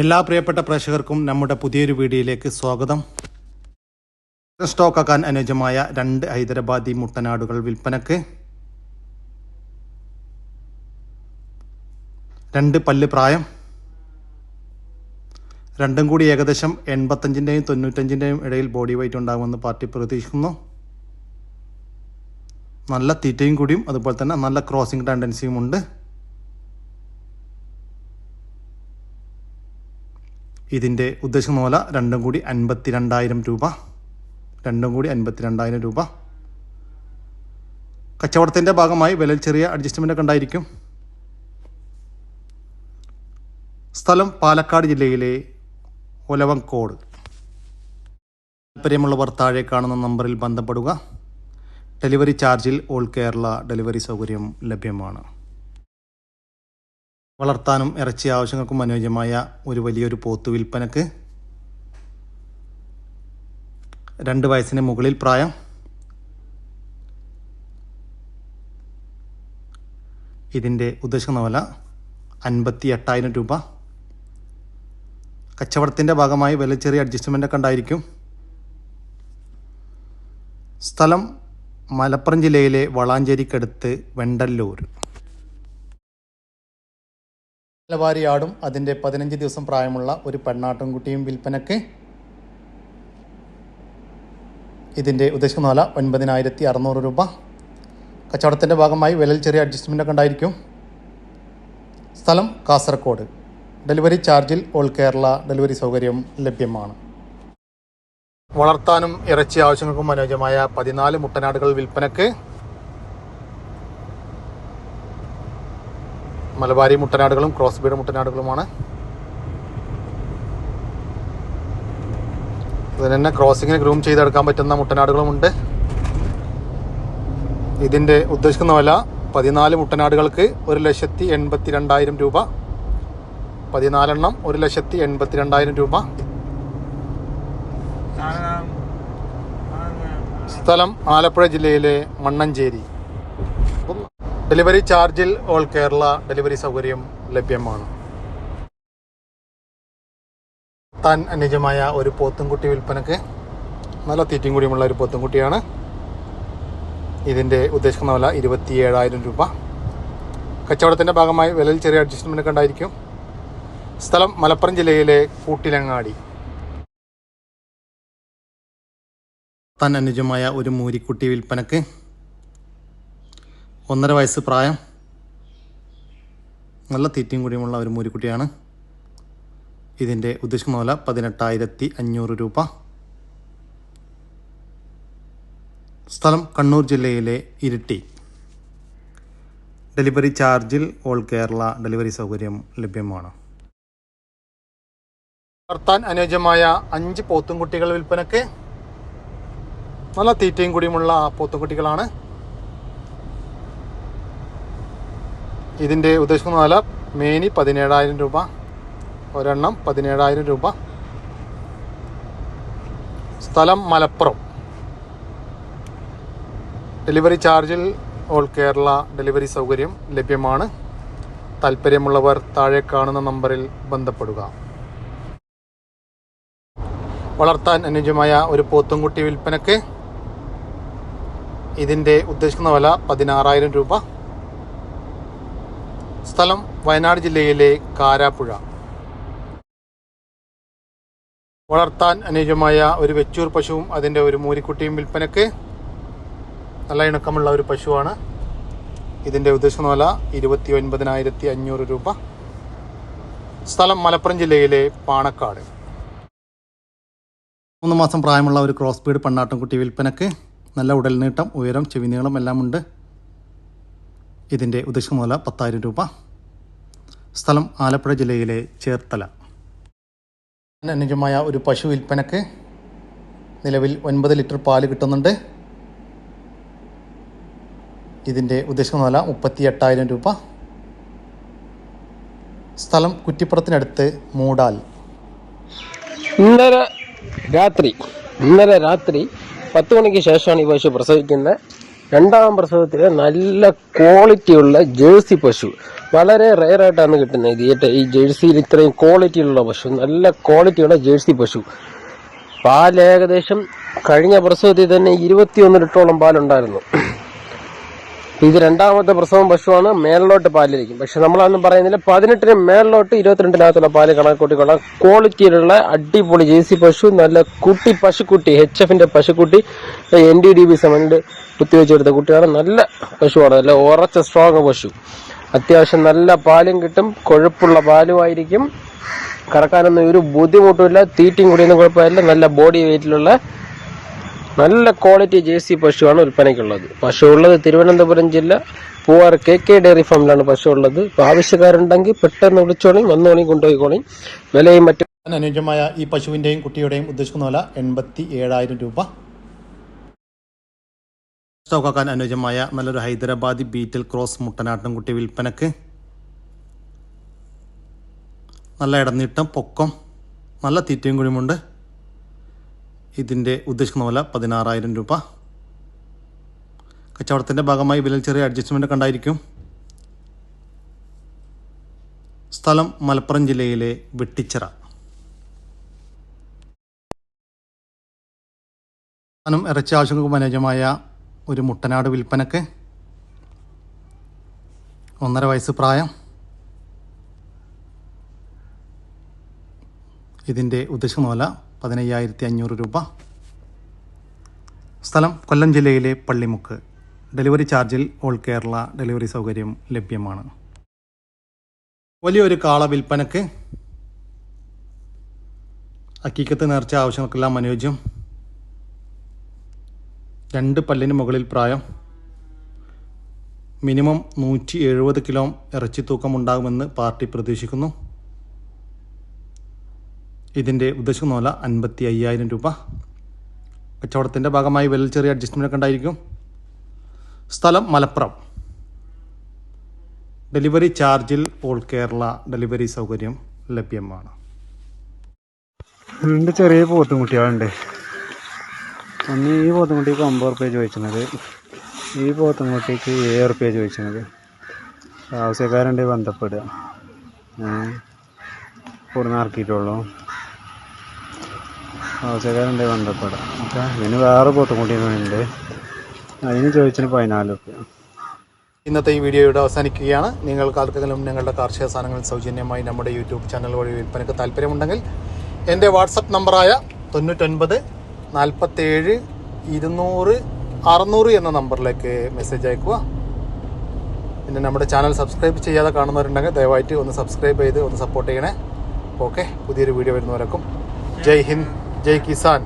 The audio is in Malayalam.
എല്ലാ പ്രിയപ്പെട്ട പ്രേക്ഷകർക്കും നമ്മുടെ പുതിയൊരു വീഡിയോയിലേക്ക് സ്വാഗതം. സ്റ്റോക്കാക്കാൻ അനുയോജ്യമായ രണ്ട് ഹൈദരാബാദി മുട്ടനാടുകൾ വിൽപ്പനക്ക്. രണ്ട് പല്ല് പ്രായം. രണ്ടും കൂടി ഏകദേശം എൺപത്തഞ്ചിന്റെയും തൊണ്ണൂറ്റഞ്ചിന്റെയും ഇടയിൽ ബോഡി വെയിറ്റ് ഉണ്ടാകുമെന്ന് പാർട്ടി പ്രതീക്ഷിക്കുന്നു. നല്ല തീറ്റയും കൂടിയും അതുപോലെ തന്നെ നല്ല ക്രോസിംഗ് ടെൻഡൻസിയും ഉണ്ട്. ഇതിന്റെ ഉദ്ദേശിക്കുന്ന പോലെ രണ്ടും കൂടി അൻപത്തി രണ്ടായിരം രൂപ. രണ്ടും കൂടി അൻപത്തി രണ്ടായിരം രൂപ. കച്ചവടത്തിന്റെ ഭാഗമായി വില ചെറിയ അഡ്ജസ്റ്റ്മെന്റ് ഒക്കെ ഉണ്ടായിരിക്കും. സ്ഥലം പാലക്കാട് ജില്ലയിലെ ഒലവങ്കോട് താല്പര്യമുള്ളവർ താഴെ കാണുന്ന നമ്പറിൽ ബന്ധപ്പെടുക. ഡെലിവറി ചാർജിൽ ഓൾ കേരള ഡെലിവറി സൗകര്യം ലഭ്യമാണ്. വളർത്താനും ഇറച്ചി ആവശ്യങ്ങൾക്കും അനുയോജ്യമായ ഒരു വലിയൊരു പോത്ത് വിൽപ്പനക്ക് രണ്ട് വയസ്സിന് മുകളിൽ പ്രായം. ഇതിന്റെ ഉദ്ദേശിക്കുന്ന വില അൻപത്തി എട്ടായിരം രൂപ. കച്ചവടത്തിന്റെ ഭാഗമായി വില ചെറിയ അഡ്ജസ്റ്റ്മെന്റ് ഒക്കെ ഉണ്ടായിരിക്കും. സ്ഥലം മലപ്പുറം ജില്ലയിലെ വളാഞ്ചേരിക്കടുത്ത് വെണ്ടല്ലൂർ. നിലവാരിയാടും അതിന്റെ പതിനഞ്ച് ദിവസം പ്രായമുള്ള ഒരു പെണ്ണാട്ടുംകുട്ടിയും വിൽപ്പനക്ക് ഇതിന്റെ ഉദ്ദേശിക്കുന്ന വില ഒൻപതിനായിരത്തി അറുന്നൂറ് രൂപ. കച്ചവടത്തിന്റെ ഭാഗമായി വിലയിൽ ചെറിയ അഡ്ജസ്റ്റ്മെന്റ് ഒക്കെ ഉണ്ടായിരിക്കും. സ്ഥലം കാസർഗോഡ് ഡെലിവറി ചാർജിൽ ഓൾ കേരള ഡെലിവറി സൗകര്യം ലഭ്യമാണ്. വളർത്താനും ഇറച്ചി ആവശ്യങ്ങൾക്കും അനുയോജ്യമായ പതിനാല് മുട്ടനാടുകൾ വിൽപ്പനക്ക് മലബാരി മുട്ടനാടുകളും ക്രോസ് ബീഡ് മുട്ടനാടുകളുമാണ്. ഇതിന് തന്നെ ക്രോസിങ്ങിന് ഗ്രൂം ചെയ്തെടുക്കാൻ പറ്റുന്ന മുട്ടനാടുകളുമുണ്ട്. ഇതിന്റെ ഉദ്ദേശിക്കുന്ന വില പതിനാല് മുട്ടനാടുകൾക്ക് ഒരു ലക്ഷത്തി എൺപത്തി രണ്ടായിരം രൂപ. പതിനാലെണ്ണം ഒരു ലക്ഷത്തി എൺപത്തി രണ്ടായിരം രൂപ സ്ഥലം ആലപ്പുഴ ജില്ലയിലെ മണ്ണഞ്ചേരി. ഡെലിവറി ചാർജിൽ ഓൾ കേരള ഡെലിവറി സൗകര്യം ലഭ്യമാണ്. താൻ അനുജമായ ഒരു പോത്തുംകുട്ടി വിൽപ്പനക്ക് നല്ല തീറ്റയും കൂടിയുമുള്ള ഒരു പോത്തുംകുട്ടിയാണ്. ഇതിന്റെ ഉദ്ദേശിക്കുന്ന വില ഇരുപത്തി ഏഴായിരം രൂപ. കച്ചവടത്തിന്റെ ഭാഗമായി വിലയിൽ ചെറിയ അഡ്ജസ്റ്റ്മെന്റ് ഉണ്ടായിരിക്കും സ്ഥലം മലപ്പുറം ജില്ലയിലെ കൂട്ടിലങ്ങാടി. താൻ അനുജമായ ഒരു മൂരിക്കുട്ടി വിൽപ്പനക്ക് ഒന്നര വയസ്സ് പ്രായം. നല്ല തീറ്റയും കൂടിയുമുള്ള ഒരു മൂരിക്കുട്ടിയാണ്. ഇതിന്റെ ഉദ്ദേശിക്കുന്ന മുതല പതിനെട്ടായിരത്തി അഞ്ഞൂറ് രൂപ. സ്ഥലം കണ്ണൂർ ജില്ലയിലെ ഇരിട്ടി. ഡെലിവറി ചാർജിൽ ഓൾ കേരള ഡെലിവറി സൗകര്യം ലഭ്യമാണ്. വളർത്താൻ അനുയോജ്യമായ അഞ്ച് പോത്തുംകുട്ടികൾ വിൽപ്പനക്ക് നല്ല തീറ്റയും കൂടിയുമുള്ള പോത്തുംകുട്ടികളാണ്. ഇതിന്റെ ഉദ്ദേശിക്കുന്ന വില മേനി പതിനേഴായിരം രൂപ ഒരെണ്ണം പതിനേഴായിരം രൂപ. സ്ഥലം മലപ്പുറം. ഡെലിവറി ചാർജിൽ ഓൾ കേരള ഡെലിവറി സൗകര്യം ലഭ്യമാണ്. താല്പര്യമുള്ളവർ താഴെ കാണുന്ന നമ്പറിൽ ബന്ധപ്പെടുക. വളർത്താൻ അനുയോജ്യമായ ഒരു പോത്തുംകുട്ടി വിൽപ്പനക്ക് ഇതിന്റെ ഉദ്ദേശിക്കുന്ന വില പതിനാറായിരം രൂപ. സ്ഥലം വയനാട് ജില്ലയിലെ കാരാപ്പുഴ. വളർത്താൻ അനുയോജ്യമായ ഒരു വെച്ചൂർ പശുവും അതിന്റെ ഒരു മൂരിക്കുട്ടിയും വിൽപ്പനക്ക് നല്ല ഇണക്കമുള്ള ഒരു പശുവാണ്. ഇതിന്റെ ഉദ്ദേശം വില ഇരുപത്തി ഒൻപതിനായിരത്തി അഞ്ഞൂറ് രൂപ. സ്ഥലം മലപ്പുറം ജില്ലയിലെ പാണക്കാട്. മൂന്ന് മാസം പ്രായമുള്ള ഒരു ക്രോസ് ബീഡ് പെണ്ണാട്ടുംകുട്ടി വിൽപ്പനക്ക് നല്ല ഉടൽ നീട്ടം ഉയരം ചെവിനീളം എല്ലാം ഉണ്ട് ഇതിന്റെ ഉദ്ദേശിക്കുന്ന മുതല പത്തായിരം രൂപ. സ്ഥലം ആലപ്പുഴ ജില്ലയിലെ ചേർത്തല. അനുജമായ ഒരു പശു വിൽപ്പനക്ക് നിലവിൽ ഒൻപത് ലിറ്റർ പാൽ കിട്ടുന്നുണ്ട്. ഇതിന്റെ ഉദ്ദേശിക്കുന്ന വില മുപ്പത്തി എട്ടായിരം രൂപ. സ്ഥലം കുറ്റിപ്പുറത്തിനടുത്ത് മൂടാൽ. ഇന്നലെ രാത്രി ഇന്നലെ രാത്രി പത്ത് മണിക്ക് ശേഷമാണ് ഈ പശു പ്രസവിക്കുന്നത്. രണ്ടാം പ്രസവത്തിൽ നല്ല ക്വാളിറ്റിയുള്ള ജേഴ്സി പശു. വളരെ റെയർ ആയിട്ടാണ് കിട്ടുന്നത് ഇത്. ഈ ജേഴ്സിയിൽ ഇത്രയും ക്വാളിറ്റിയുള്ള പശു. നല്ല ക്വാളിറ്റിയുള്ള ജേഴ്സി പശു. പാൽ ഏകദേശം കഴിഞ്ഞ പ്രസവത്തിൽ തന്നെ ഇരുപത്തിയൊന്ന് ലിറ്ററോളം പാലുണ്ടായിരുന്നു. ഇത് രണ്ടാമത്തെ പ്രസവം പശുവാണ്. മേളിലോട്ട് പാലിരിക്കും. പക്ഷെ നമ്മളൊന്നും പറയുന്നില്ല പതിനെട്ടിന് മേളിലോട്ട് ഇരുപത്തിരണ്ടിനകത്തുള്ള പാൽ കണക്കൂട്ടിക്കൊള്ളാം ക്വാളിറ്റിയിലുള്ള അടിപൊളി ജേസി പശു നല്ല കുട്ടി പശുക്കുട്ടി എച്ച് എഫിന്റെ പശുക്കുട്ടി എൻ ഡി ഡി ബി സെവനിൽ കുത്തിവെച്ചെടുത്ത കുട്ടിയാണ്. നല്ല പശുവാണ്. നല്ല ഉറച്ച സ്ട്രോങ് പശു. അത്യാവശ്യം നല്ല പാലും കിട്ടും. കൊഴുപ്പുള്ള പാലുമായിരിക്കും. കറക്കാനൊന്നും ഒരു ബുദ്ധിമുട്ടുമില്ല. തീറ്റയും കൂടിയൊന്നും കുഴപ്പമില്ല. നല്ല ബോഡി വെയിറ്റിലുള്ള നല്ല ക്വാളിറ്റി ജേഴ്സി പശുവാണ് വിൽപ്പനയ്ക്കുള്ളത്. പശു ഉള്ളത് തിരുവനന്തപുരം ജില്ല പൂവാർ കെ കെ ഡയറി ഫാമിലാണ് പശു ഉള്ളത് ഇപ്പൊ ആവശ്യക്കാരുണ്ടെങ്കിൽ പെട്ടെന്ന് വിളിച്ചോളി വന്നോളി കൊണ്ടുപോയിക്കോളി. വിലയും മറ്റും അനുയോജ്യമായ ഈ പശുവിന്റെയും കുട്ടിയുടെയും ഉദ്ദേശിക്കുന്ന വില എൺപത്തി ഏഴായിരം രൂപ. സ്റ്റോക്കാക്കാൻ അനുയോജ്യമായ നല്ലൊരു ഹൈദരാബാദി ബീറ്റൽ ക്രോസ് മുട്ടനാട്ടും കുട്ടി വിൽപ്പനക്ക്. നല്ല ഇടനീട്ടം പൊക്കം നല്ല തീറ്റയും കുഴിമുണ്ട് ഇതിന്റെ ഉദ്ദേശിക്കുന്ന വില പതിനാറായിരം രൂപ. കച്ചവടത്തിന്റെ ഭാഗമായി വിലയിൽ ചെറിയ അഡ്ജസ്റ്റ്മെന്റ് കണ്ടായിരിക്കും സ്ഥലം മലപ്പുറം ജില്ലയിലെ വെട്ടിച്ചിറ. സ്ഥാനം ഇറച്ചി ആവശ്യങ്ങൾക്ക് അനുയോജ്യമായ ഒരു മുട്ടനാട് വിൽപ്പനക്ക് ഒന്നര വയസ്സ് പ്രായം. ഇതിന്റെ ഉദ്ദേശിക്കുന്ന വില പതിനയ്യായിരത്തി അഞ്ഞൂറ് രൂപ. സ്ഥലം കൊല്ലം ജില്ലയിലെ പള്ളിമുക്ക്. ഡെലിവറി ചാർജിൽ ഓൾ കേരള ഡെലിവറി സൗകര്യം ലഭ്യമാണ്. വലിയൊരു കാള വിൽപ്പനക്ക് അക്കീക്കത്ത് നേർച്ച ആവശ്യങ്ങൾക്കെല്ലാം അനുയോജ്യം. രണ്ട് പല്ലിന് മുകളിൽ പ്രായം. മിനിമം നൂറ്റി എഴുപത് കിലോ ഇറച്ചി തൂക്കം ഉണ്ടാകുമെന്ന് പാർട്ടി പ്രതീക്ഷിക്കുന്നു. ഇതിന്റെ ഉദ്ദേശിക്കുന്ന പോലെ അൻപത്തി അയ്യായിരം രൂപ. കച്ചവടത്തിന്റെ ഭാഗമായി വില ചെറിയ അഡ്ജസ്റ്റ്മെന്റ് ഉണ്ടായിരിക്കും. സ്ഥലം മലപ്പുറം. ഡെലിവറി ചാർജിൽ ഓൾ കേരള ഡെലിവറി സൗകര്യം ലഭ്യമാണ്. രണ്ട് ചെറിയ പോത്തുംകുട്ടികളുണ്ട് ഒന്ന് ഈ പോത്തുംകുട്ടിക്ക് ഒമ്പത് റുപ്യ ചോദിച്ചത്. ഈ പോത്തുംകുട്ടിക്ക് ഏഴ് റുപ്യ ചോദിച്ചത്. ആവശ്യക്കാരുണ്ട് ബന്ധപ്പെടുക. ഞാൻ ഇറക്കിയിട്ടുള്ളൂ ആവശ്യക്കാരുണ്ട് ബന്ധപ്പെടുക ഓക്കെ? ഇതിന് വേറെ പോത്തുംകുട്ടികളുണ്ട് അതിന് ചോദിച്ചതിന് പതിനാല് റുപ്യ ഇന്നത്തെ ഈ വീഡിയോ ഇവിടെ അവസാനിക്കുകയാണ്. നിങ്ങൾക്ക് ആർക്കെങ്കിലും നിങ്ങളുടെ കാർഷിക സാധനങ്ങൾ സൗജന്യമായി നമ്മുടെ യൂട്യൂബ് ചാനൽ വഴി വിൽപ്പനയ്ക്ക് താല്പര്യമുണ്ടെങ്കിൽ എന്റെ വാട്സപ്പ് നമ്പറായ തൊണ്ണൂറ്റൊൻപത് നാൽപ്പത്തേഴ് ഇരുന്നൂറ് അറുന്നൂറ് എന്ന നമ്പറിലേക്ക് മെസ്സേജ് അയക്കുക. പിന്നെ നമ്മുടെ ചാനൽ സബ്സ്ക്രൈബ് ചെയ്യാതെ കാണുന്നവരുണ്ടെങ്കിൽ ദയവായിട്ട് ഒന്ന് സബ്സ്ക്രൈബ് ചെയ്ത് ഒന്ന് സപ്പോർട്ട് ചെയ്യണേ. ഓക്കെ? പുതിയൊരു വീഡിയോ വരുന്നവരക്കും. ജയ് ഹിന്ദ്. ജയ് കിസാൻ